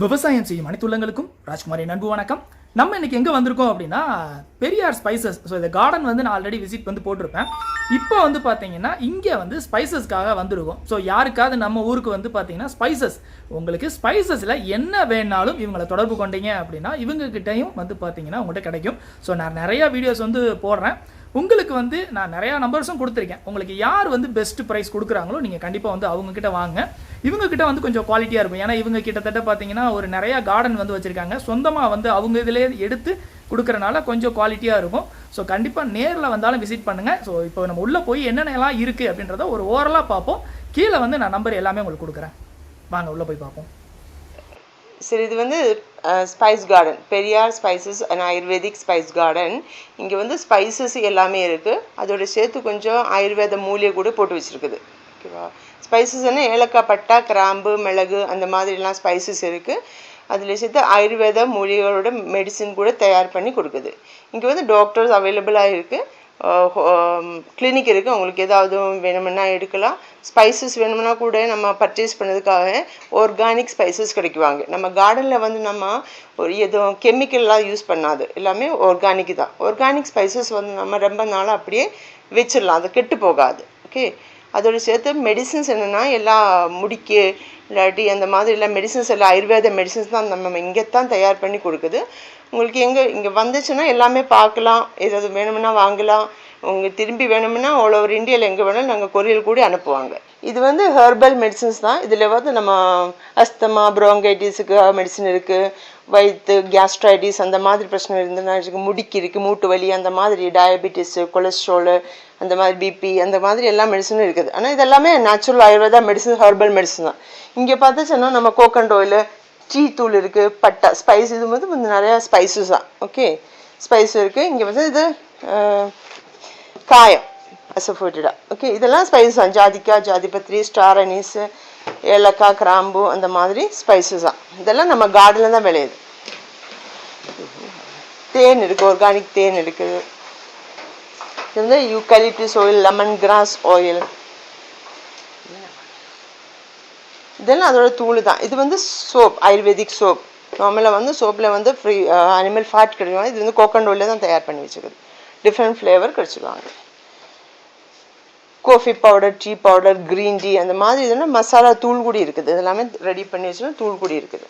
விவசாயம் செய்யும் அனைத்துள்ளங்களுக்கும் ராஜ்குமாரின் அன்பு வணக்கம். நம்ம இன்னைக்கு எங்கே வந்திருக்கோம் அப்படின்னா பெரியார் ஸ்பைசஸ் ஸோ இந்த கார்டன் வந்து நான் ஆல்ரெடி விசிட் வந்து போட்டிருப்பேன். இப்போ வந்து பார்த்தீங்கன்னா இங்கே வந்து ஸ்பைசஸ்க்காக வந்திருக்கோம். ஸோ யாருக்காவது நம்ம ஊருக்கு வந்து பார்த்தீங்கன்னா ஸ்பைசஸ் உங்களுக்கு ஸ்பைசஸில் என்ன வேணாலும் இவங்களை தொடர்பு கொண்டீங்க அப்படின்னா இவங்க வந்து பார்த்தீங்கன்னா உங்கள்கிட்ட கிடைக்கும். ஸோ நான் நிறைய வீடியோஸ் வந்து போடுறேன். உங்களுக்கு வந்து நான் நிறையா நம்பர்ஸும் கொடுத்துருக்கேன். உங்களுக்கு யார் வந்து பெஸ்ட் ப்ரைஸ் கொடுக்குறாங்களோ நீங்கள் கண்டிப்பாக வந்து அவங்கக்கிட்ட வாங்க. இவங்க கிட்ட வந்து கொஞ்சம் குவாலிட்டியாக இருக்கும். ஏன்னா இவங்க கிட்டத்தட்ட பார்த்தீங்கன்னா ஒரு நிறையா கார்டன் வந்து வச்சுருக்காங்க. சொந்தமாக வந்து அவங்க இதிலே எடுத்து கொடுக்குறனால கொஞ்சம் குவாலிட்டியாக இருக்கும். ஸோ கண்டிப்பாக நேரில் வந்தாலும் விசிட் பண்ணுங்கள் ஸோ இப்போ நம்ம உள்ளே போய் என்னென்னலாம் இருக்குது அப்படின்றத ஒரு ஓரலாக பார்ப்போம். கீழே வந்து நான் நம்பர் எல்லாமே உங்களுக்கு கொடுக்குறேன். வாங்க உள்ளே போய் பார்ப்போம். சரி இது வந்து spice garden Periyar spices and ayurvedic spice garden இங்கே வந்து ஸ்பைசஸ் எல்லாமே இருக்குது அதோட சேர்த்து கொஞ்சம் ஆயுர்வேத மூலிகை கூட போட்டு வச்சுருக்குது. ஓகேவா ஸ்பைசஸ்னால் ஏலக்காய் பட்டா கிராம்பு மிளகு அந்த மாதிரிலாம் ஸ்பைசஸ் இருக்குது அதில் சேர்த்து ஆயுர்வேத மூலிகைகளோட மெடிசின் கூட தயார் பண்ணி கொடுக்குது. இங்கே வந்து டாக்டர்ஸ் அவைலபிளாக இருக்குது கிளினிக் இருக்குது உங்களுக்கு ஏதாவது வேணுமுன்னா எடுக்கலாம். ஸ்பைசஸ் வேணும்னா கூட நம்ம பர்ச்சேஸ் பண்ணதுக்காக ஆர்கானிக் ஸ்பைசஸ் கிடைக்குவாங்க. நம்ம கார்டனில் வந்து நம்ம ஒரு எதுவும் கெமிக்கல்லாம் யூஸ் பண்ணாது. எல்லாமே ஆர்கானிக் தான். ஆர்கானிக் ஸ்பைசஸ் வந்து நம்ம ரொம்ப நாளாக அப்படியே வச்சிடலாம். அது கெட்டு போகாது. ஓகே அதோட சேர்த்து மெடிசின்ஸ் என்னென்னா எல்லா முடிக்கு இல்லாட்டி அந்த மாதிரிலாம் மெடிசன்ஸ் மெடிசின்ஸ் எல்லாம் ஆயுர்வேத மெடிசன்ஸ் தான் நம்ம இங்கே தான் தயார் பண்ணி கொடுக்குது. உங்களுக்கு எங்கே இங்கே வந்துச்சுன்னா எல்லாமே பார்க்கலாம். ஏதாவது வேணும்னா வாங்கலாம். உங்களுக்கு திரும்பி வேணும்னா ஆல் ஓவர் இந்தியாவில் எங்கே வேணாலும் நாங்கள் கொரியல் கூட அனுப்புவாங்க. இது வந்து ஹெர்பல் மெடிசன்ஸ் தான். இதில் வந்து நம்ம அஸ்தமா ப்ரோங்கைட்டிஸுக்கு மெடிசன் இருக்குது வயிற்று கேஸ்ட்ரைட்டிஸ் அந்த மாதிரி பிரச்சனை இருந்ததுன்னா முடிக்கு இருக்குது மூட்டு வலி அந்த மாதிரி டயபெட்டிஸு கொலஸ்ட்ராலு அந்த மாதிரி பிபி அந்த மாதிரி எல்லா மெடிசனும் இருக்குது. ஆனால் இதெல்லாமே natural ayurveda medicine herbal medicine தான். இங்கே பார்த்துச்சுன்னா நம்ம கோக்கண்ட் ஆயில் டீ தூள் இருக்குது பட்டா ஸ்பைஸ் இது வந்து வந்து நிறையா ஸ்பைசஸ் தான். ஓகே ஸ்பைஸ் இருக்குது இங்கே வந்து இது காயம் அசஃபோட்டடா ஓகே இதெல்லாம் ஸ்பைசஸ் தான். ஜாதிக்காய் ஜாதிபத்ரி ஸ்டார் அனீஸ் ஏலக்காய் கிராம்பு அந்த மாதிரி ஸ்பைசஸ் தான். இதெல்லாம் நம்ம கார்டனில் தான் விளையுது. தேன் இருக்குது ஆர்கானிக் தேன் இருக்குது இது வந்து eucalyptus oil lemon grass oil இதெல்லாம் அதோட தூள் தான் இது வந்து சோப் ஆயுர்வேதிக் சோப். நார்மலாக வந்து சோப்பில் வந்து ஃப்ரீ அனிமல் ஃபேட் கிடைக்கும். இது வந்து கோகன் ஆயிலில் தான் தயார் பண்ணி வச்சுக்குது different flavour கிடச்சிருவாங்க. Coffee powder tea powder green tea அந்த மாதிரி இதெல்லாம் மசாலா தூள் கூடி இருக்குது. இதெல்லாமே ரெடி பண்ணி வச்சுன்னா தூள் கூடி இருக்குது.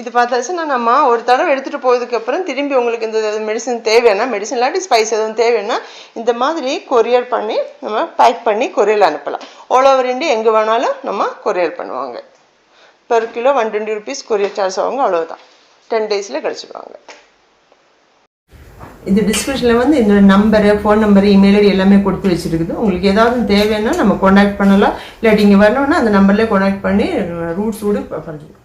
இது பார்த்தாச்சுன்னா நம்ம ஒரு தடவை எடுத்துகிட்டு போயதுக்கப்புறம் திரும்பி உங்களுக்கு இந்த மெடிசன் தேவைன்னா மெடிசன் இல்லாட்டி ஸ்பைஸ் எதுவும் தேவைன்னா இந்த மாதிரி கொரியர் பண்ணி நம்ம பேக் பண்ணி கொரியர் அனுப்பலாம். ஆல் ஓவர் இண்டியா எங்கே வேணாலும் நம்ம கொரியர் பண்ணுவாங்க. Per kilo one twenty rupees courier charge ஆகுங்க அவ்வளோதான் டென் டேஸில் கிடச்சிடுவாங்க இந்த டிஸ்கிரிப்ஷனில் வந்து இந்த number phone number email ID எல்லாமே கொடுத்து வச்சுருக்குது. உங்களுக்கு ஏதாவது தேவைன்னா நம்ம காண்டாக்ட் பண்ணலாம். இல்லாட்டி இங்கே வரணும்னா அந்த நம்பர்லேயே காண்டாக்ட் பண்ணி ரூட்ஸ் கூட பண்ணிக்கலாம்